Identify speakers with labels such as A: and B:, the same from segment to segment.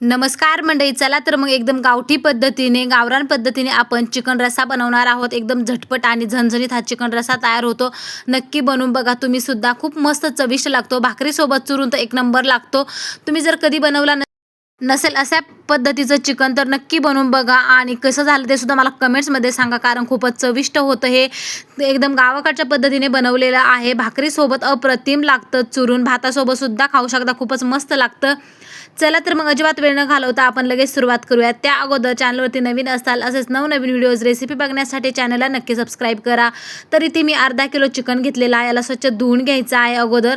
A: नमस्कार मंडळी चला तर मग एकदम गावठी पद्धतीने गावरान पद्धतीने आपण चिकन रस्सा बनवणार आहोत. एकदम झटपट आणि झणझणीत हा चिकन रस्सा तयार होतो. नक्की बनवून बघा तुम्ही सुद्धा खूप मस्त चविष्ट लागतो. भाकरीसोबत चुरून तर एक नंबर लागतो. तुम्ही जर कधी बनवला नसेल अशा पद्धतीचं चिकन तर नक्की बनवून बघा आणि कसं झालं ते सुद्धा मला कमेंट्समध्ये सांगा कारण खूपच चविष्ट होतं हे. एकदम गावाकडच्या पद्धतीने बनवलेलं आहे. भाकरीसोबत अप्रतिम लागतं चुरून. भातासोबत सुद्धा खाऊ शकता. खूपच मस्त लागतं. चला तर मग अजिबात वेळ न घालवता आपण लगेच सुरुवात करूयात. त्या अगोदर चॅनलवरती नवीन असाल असेच नवनवीन व्हिडिओज रेसिपी बघण्यासाठी चॅनलला नक्की सबस्क्राईब करा. तर इथे मी अर्धा किलो चिकन घेतलेला आहे. याला स्वच्छ धुवून घ्यायचं आहे अगोदर.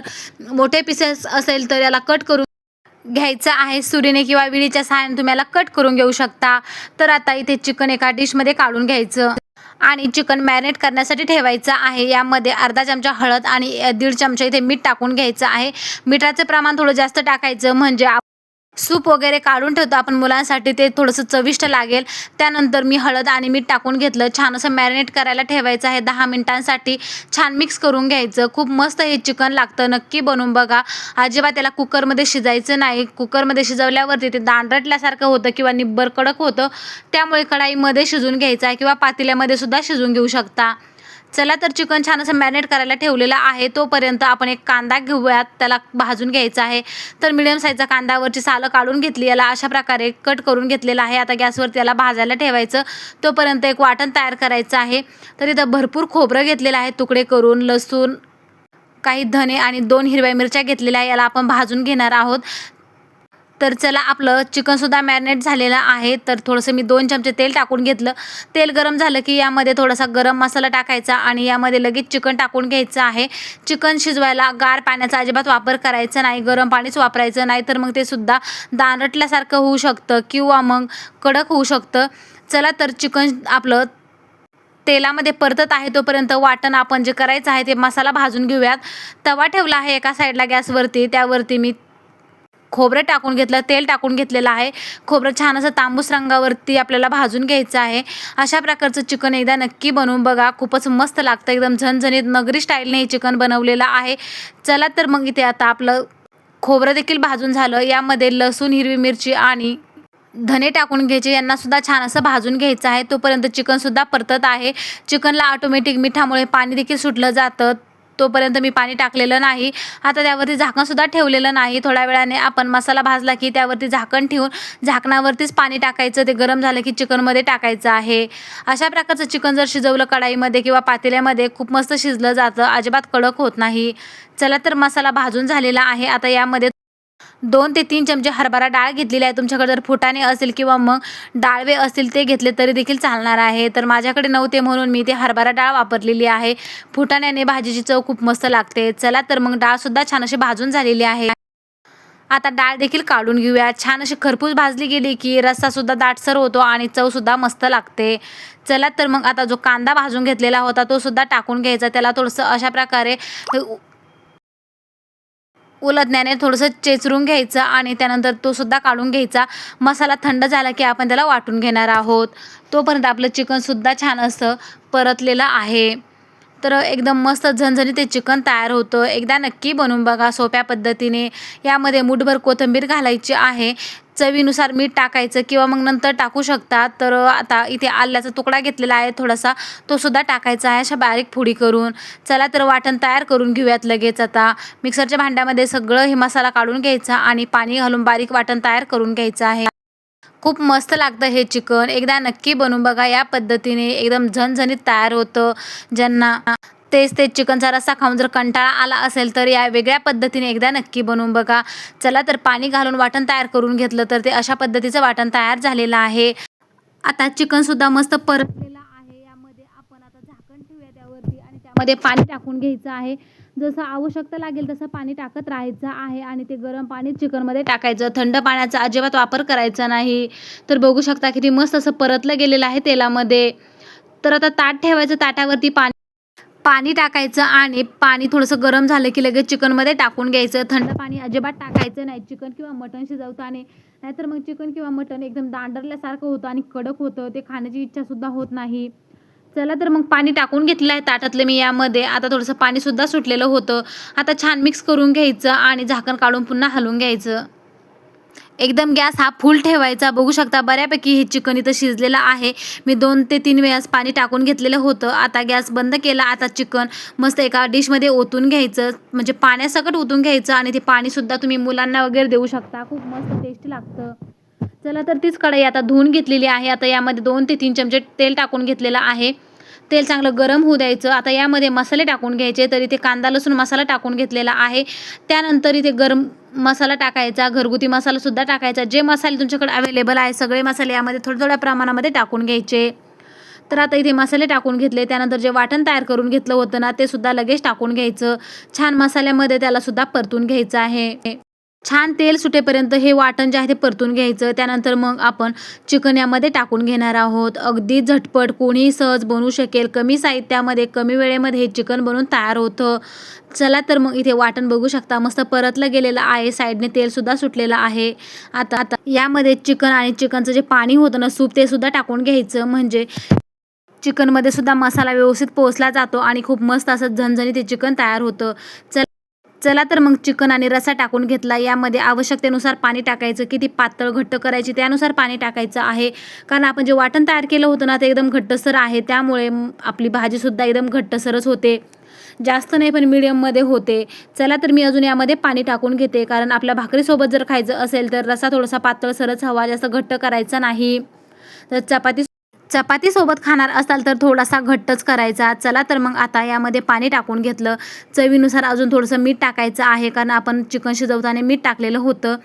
A: मोठे पीसेस असेल तर याला कट करून घ्यायचं आहे. सुरीने किंवा विळीच्या सहाय्याने तुम्ही याला कट करून घेऊ शकता. तर आता इथे चिकन एका डिशमध्ये काढून घ्यायचं. आणि चिकन मॅरिनेट करण्यासाठी ठेवायचं आहे. यामध्ये अर्धा चमचा हळद आणि दीड चमचा इथे मीठ टाकून घ्यायचं आहे. मिठाचं प्रमाण थोडं जास्त टाकायचं. म्हणजे आप- सूप वगैरे काढून ठेवतो आपण मुलांसाठी ते थोडंसं चविष्ट लागेल. त्यानंतर मी हळद आणि मीठ टाकून घेतलं. छान असं मॅरिनेट करायला ठेवायचं आहे. दहा मिनिटांसाठी छान मिक्स करून घ्यायचं. खूप मस्त हे चिकन लागतं. नक्की बनवून बघा. अजिबात त्याला कुकरमध्ये शिजायचं नाही. कुकरमध्ये शिजवल्यावरती ते दांडटल्यासारखं होतं किंवा निब्बर कडक होतं. त्यामुळे कढाईमध्ये शिजून घ्यायचं आहे किंवा पातेल्यामध्ये सुद्धा शिजून घेऊ शकता. चला तर चिकन छान असं मॅरिनेट करायला ठेवलेलं आहे. तोपर्यंत आपण एक कांदा घेऊयात. त्याला भाजून घ्यायचा आहे. तर मिडियम साईजचा कांदावरची सालं काढून घेतली. याला अशा प्रकारे कट करून घेतलेला आहे. आता गॅसवर त्याला भाजायला ठेवायचं. तोपर्यंत एक वाटण तयार करायचं आहे. तर इथं भरपूर खोबरं घेतलेलं आहे. तुकडे करून लसूण काही धने आणि दोन हिरव्या मिरच्या घेतलेल्या आहे. याला आपण भाजून घेणार आहोत. तर चला आपलं चिकनसुद्धा मॅरिनेट झालेलं आहे. तर थोडंसं मी दोन चमचे तेल टाकून घेतलं. तेल गरम झालं की यामध्ये थोडासा गरम मसाला टाकायचा आणि यामध्ये लगेच चिकन टाकून घ्यायचं आहे. चिकन शिजवायला गार पाण्याचा अजिबात वापर करायचा नाही गरम पाणीच वापरायचं नाही तर मग ते सुद्धा दानरटल्यासारखं होऊ शकतं किंवा मग कडक होऊ शकतं. चला तर चिकन आपलं तेलामध्ये परतत आहे तोपर्यंत वाटण आपण जे करायचं आहे ते मसाला भाजून घेऊयात. तवा ठेवला आहे एका साईडला गॅसवरती. त्यावरती मी खोबरं टाकून घेतलं तेल टाकून घेतलेलं आहे. खोबरं छान असं तांबूस रंगावरती आपल्याला भाजून घ्यायचं आहे. अशा प्रकारचं चिकन एकदा नक्की बनवून बघा. खूपच मस्त लागतं एकदम झणझणीत नगरी स्टाईलने हे चिकन बनवलेलं आहे. चला तर मग इथे आता आपलं खोबरं देखील भाजून झालं. यामध्ये लसूण हिरवी मिरची आणि धने टाकून घ्यायचे. यांना सुद्धा छान असं भाजून घ्यायचं आहे. तोपर्यंत चिकनसुद्धा परतत आहे. चिकनला ऑटोमॅटिक मिठामुळे पाणी देखील सुटलं जातं. तोपर्यंत मी पाणी टाकलेलं नाही. आता त्यावरती झाकणसुद्धा ठेवलेलं नाही. थोड्या वेळाने आपण मसाला भाजला की त्यावरती झाकण ठेवून झाकणावरतीच पाणी टाकायचं. ते गरम झालं की चिकनमध्ये टाकायचं आहे. अशा प्रकारचं चिकन जर शिजवलं कढाईमध्ये किंवा पातेल्यामध्ये खूप मस्त शिजलं जातं. अजिबात कडक होत नाही. चला तर मसाला भाजून झालेला आहे. आता यामध्ये दोन ते तीन चमचे हरभरा डाळ घेतलेली आहे. तुमच्याकडे जर फुटाणे असेल किंवा मग डाळवे असतील ते घेतले तरी देखील चालणार आहे. तर माझ्याकडे नव्हते म्हणून मी ते हरभरा डाळ वापरलेली आहे. फुटाण्याने भाजीची चव खूप मस्त लागते. चला तर मग डाळसुद्धा छान अशी भाजून झालेली आहे. आता डाळ देखील काढून घेऊया. छान अशी खरपूस भाजली गेली की रस्सासुद्धा दाटसर होतो आणि चवसुद्धा मस्त लागते. चला तर मग आता जो कांदा भाजून घेतलेला होता तो सुद्धा टाकून घ्यायचा. त्याला थोडंसं अशा प्रकारे उलदण्याने थोडंसं चेचरून घ्यायचं आणि त्यानंतर तो सुद्धा काढून घ्यायचा. मसाला थंड झाला की आपण त्याला वाटून घेणार आहोत. तोपर्यंत आपलं चिकनसुद्धा छान असं परतलेलं आहे. तर एकदम मस्त झणझणीत ते चिकन तयार होतं. एकदा नक्की बनवून बघा सोप्या पद्धतीने. यामध्ये मुठभर कोथिंबीर घालायची आहे. चवीनुसार मीठ टाकायचं किंवा मग नंतर टाकू शकता. तर आता इथे आल्याचा तुकडा घेतलेला आहे थोडासा. तो सुद्धा टाकायचा आहे अशा बारीक फोडी करून. चला तर वाटण तयार करून घेऊयात लगेच आता. मिक्सरच्या भांड्यामध्ये सगळं हे मसाला काढून घ्यायचा आणि पाणी घालून बारीक वाटण तयार करून घ्यायचं आहे. खूप मस्त लागतं हे चिकन. एकदा नक्की बनवून बघा या पद्धतीने. एकदम झणझणीत तयार होतं. ज्यांना तेच तेच चिकनचा रस्सा खाऊन जर कंटाळा आला असेल तर या वेगळ्या पद्धतीने एकदा नक्की बनवून बघा. चला तर पाणी घालून वाटण तयार करून घेतलं तर ते अशा पद्धतीचं वाटण तयार झालेलं आहे. आता चिकनसुद्धा मस्त परतलेलं आहे. यामध्ये आपण आता झाकण ठेवूया त्यावरती आणि त्यामध्ये पाणी टाकून घ्यायचं आहे. जसं आवश्यकता लागेल तसं पाणी टाकत राहायचं आहे आणि ते गरम पाणी चिकनमध्ये टाकायचं. थंड पाण्याचा अजिबात वापर करायचा नाही. तर बघू शकता किती मस्त असं परतलं गेलेलं आहे तेलामध्ये. तर आता ताट ठेवायचं. ताटावरती पाणी पाणी टाकायचं आणि पाणी थोडंसं गरम झालं की लगेच चिकनमध्ये टाकून घ्यायचं. थंड पाणी अजिबात टाकायचं नाही. चिकन किंवा मटण आणि नाहीतर मग चिकन किंवा मटण एकदम दांडरल्यासारखं होतं आणि कडक होतं. ते खाण्याची इच्छासुद्धा होत नाही. चला तर मग पाणी टाकून घेतलं आहे ताटातलं मी यामध्ये. आता थोडंसं पाणीसुद्धा सुटलेलं होतं. आता छान मिक्स करून घ्यायचं आणि झाकण काढून पुन्हा हलवून घ्यायचं. एकदम गॅस हा फुल ठेवायचा. बघू शकता बऱ्यापैकी हे चिकन इथं शिजलेलं आहे. मी दोन ते तीन वेळास पाणी टाकून घेतलेलं होतं. आता गॅस बंद केला. आता चिकन मस्त एका डिशमध्ये ओतून घ्यायचं. म्हणजे पाण्यासकट ओतून घ्यायचं आणि ते पाणीसुद्धा तुम्ही मुलांना वगैरे देऊ शकता. खूप मस्त टेस्टी लागतं. चला तर तीच कढई आता धुवून घेतलेली आहे. आता यामध्ये दोन ते तीन चमचे तेल टाकून घेतलेलं आहे. तेल चांगलं गरम होऊ द्यायचं. आता यामध्ये मसाले टाकून घ्यायचे. तर इथे कांदा लसूण मसाला टाकून घेतलेला आहे. त्यानंतर इथे गरम मसाला टाकायचा घरगुती मसालासुद्धा टाकायचा. जे मसाले तुमच्याकडे अवेलेबल आहे सगळे मसाले यामध्ये थोड्या थोड्या प्रमाणामध्ये टाकून घ्यायचे. तर आता इथे मसाले टाकून घेतले. त्यानंतर जे वाटण तयार करून घेतलं होतं ना ते सुद्धा लगेच टाकून घ्यायचं. छान मसाल्यामध्ये त्याला सुद्धा परतून घ्यायचं आहे. छान तेल सुटेपर्यंत हे वाटण जे आहे ते परतून घ्यायचं. त्यानंतर मग आपण चिकन यामध्ये टाकून घेणार आहोत. अगदी झटपट कोणीही सहज बनवू शकेल. कमी साहित्यामध्ये कमी वेळेमध्ये हे चिकन बनवून तयार होतं. चला तर मग इथे वाटण बघू शकता. मस्त परतलं गेलेलं आहे. साईडने तेलसुद्धा सुटलेलं आहे. आता आता यामध्ये चिकन आणि चिकनचं जे पाणी होतं ना सूप ते सुद्धा टाकून घ्यायचं. म्हणजे चिकनमध्ये सुद्धा मसाला व्यवस्थित पोचला जातो आणि खूप मस्त असं झणझणीत ते चिकन तयार होतं. चल चला तर मग चिकन आणि रसा टाकून घेतला. यामध्ये आवश्यकतेनुसार पाणी टाकायचं. किती पातळ घट्ट करायची त्यानुसार पाणी टाकायचं आहे. कारण आपण जे वाटण तयार केलं होतं ना ते एकदम घट्टसर आहे. त्यामुळे आपली भाजीसुद्धा एकदम घट्टसरच होते. जास्त नाही पण मिडियममध्ये होते. चला तर मी अजून यामध्ये पाणी टाकून घेते. कारण आपल्या भाकरीसोबत जर खायचं असेल तर रसा थोडासा पातळसरच हवा. जास्त घट्ट करायचा नाही. तर चपाती चपातीसोबत खाणार असाल तर थोडासा घट्टच करायचा. चला तर मग आता यामध्ये पाणी टाकून घेतलं. चवीनुसार अजून थोडंसं मीठ टाकायचं आहे कारण आपण चिकन शिजवताना मीठ टाकलेलं होतं.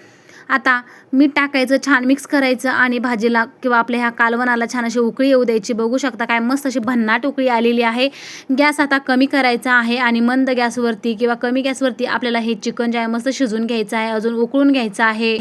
A: आता मीठ टाकायचं छान मिक्स करायचं आणि भाजीला किंवा आपल्या ह्या कालवणाला छान अशी उकळी येऊ द्यायची. बघू शकता काय मस्त अशी भन्नाट उकळी आलेली आहे. गॅस आता कमी करायचा आहे आणि मंद गॅसवरती किंवा कमी गॅसवरती आपल्याला हे चिकन जे आहे मस्त शिजून घ्यायचं आहे. अजून उकळून घ्यायचं आहे.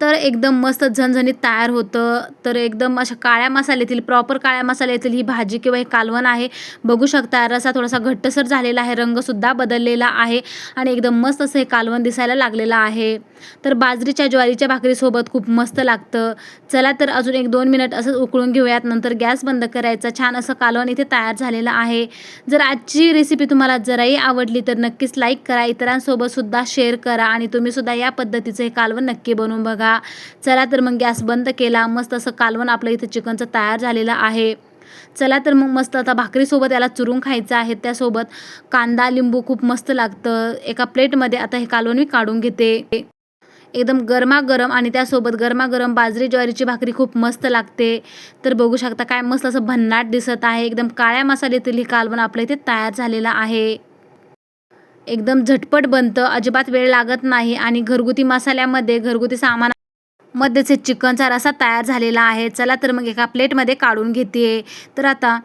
A: तर एकदम मस्त झणझणीत तयार होतं. तर एकदम अशा काळ्या मसाल्यातील प्रॉपर काळ्या मसाल्यातील ही भाजी किंवा हे कालवण आहे. बघू शकता रसा थोडासा घट्टसर झालेला आहे रंगसुद्धा बदललेला आहे आणि एकदम मस्त असं हे कालवण दिसायला लागलेलं आहे. तर बाजरीच्या ज्वारीच्या भाकरीसोबत खूप मस्त लागतं. चला तर अजून एक दोन मिनिट असंच उकळून घेऊयात. नंतर गॅस बंद करायचा. छान असं कालवण इथे तयार झालेलं आहे. जर आजची रेसिपी तुम्हाला जराही आवडली तर नक्कीच लाईक करा. इतरांसोबत सुद्धा शेअर करा आणि तुम्ही सुद्धा या पद्धतीचं हे कालवण नक्की बनवून बघा. चला तर मग गॅस बंद केला. मस्त असं कालवण आपलं इथं चिकनचं तयार झालेलं आहे. चला तर मग मस्त आता भाकरीसोबत याला चुरून खायचं आहे. त्यासोबत कांदा लिंबू खूप मस्त लागतं. एका प्लेटमध्ये आता हे कालवण मी काढून घेते. एकदम गरमागरम आणि त्यासोबत गरमागरम बाजरी ज्वारीची भाकरी खूप मस्त लागते. तर बघू शकता काय मस्त असं भन्नाट दिसत आहे. एकदम काळ्या मसाल्यातील ही कालवण आपल्या इथे तयार झालेला आहे. एकदम झटपट बनतं. अजिबात वेळ लागत नाही आणि घरगुती मसाल्यामध्ये घरगुती सामान मध्येच चिकनचा रसा तयार झालेला आहे. चला तर मग एका प्लेटमध्ये काढून घेते. तर आता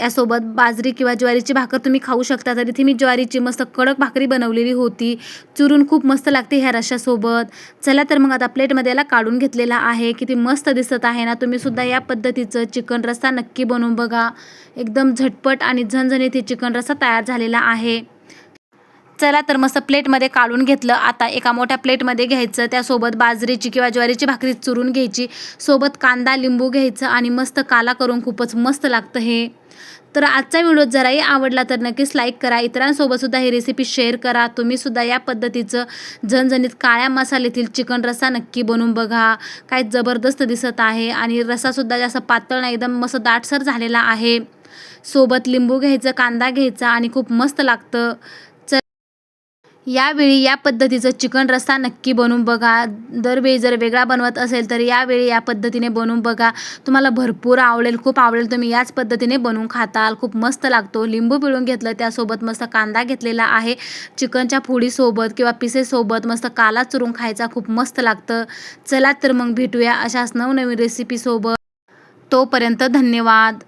A: यासोबत बाजरी किंवा ज्वारीची भाकर तुम्ही खाऊ शकता. तर इथे मी ज्वारीची मस्त कडक भाकरी बनवलेली होती. चुरून खूप मस्त लागते ह्या रशासोबत चला तर मग आता प्लेटमध्ये याला काढून घेतलेला आहे. किती मस्त दिसत आहे ना. तुम्ही सुद्धा या पद्धतीचं चिकन रस्सा नक्की बनवून बघा. एकदम झटपट आणि झणझणीत हे चिकन रस्सा तयार झालेला आहे. चला तर मस्त प्लेटमध्ये काढून घेतलं. आता एका मोठ्या प्लेटमध्ये घ्यायचं. त्यासोबत बाजरीची किंवा ज्वारीची भाकरी चुरून घ्यायची. सोबत कांदा लिंबू घ्यायचं आणि मस्त काला करून खूपच मस्त लागतं हे. तर आजचा व्हिडिओ जराही आवडला तर नक्कीच लाईक करा. इतरांसोबतसुद्धा ही रेसिपी शेअर करा. तुम्हीसुद्धा या पद्धतीचं झणझणीत काळ्या मसाल्यातील चिकन रस्सा नक्की बनवून बघा. काय जबरदस्त दिसत आहे आणि रस्सासुद्धा जास्त पातळ नाही एकदम मस्त दाटसर झालेला आहे. सोबत लिंबू घ्यायचं कांदा घ्यायचा आणि खूप मस्त लागतं. यावेळी या पद्धतीचं चिकन रस्सा नक्की बनवून बघा. दरवेळी जर वेगळा बनवत असेल तर यावेळी या पद्धतीने बनवून बघा. तुम्हाला भरपूर आवडेल खूप आवडेल. तुम्ही याच पद्धतीने बनवून खाताल. खूप मस्त लागतो. लिंबू पिळून घेतलं त्यासोबत मस्त कांदा घेतलेला आहे. चिकनच्या फोडीसोबत किंवा पिसेसोबत मस्त काला चुरून खायचा खूप मस्त लागतं. चला तर मग भेटूया अशाच नवनवीन रेसिपीसोबत तोपर्यंत धन्यवाद.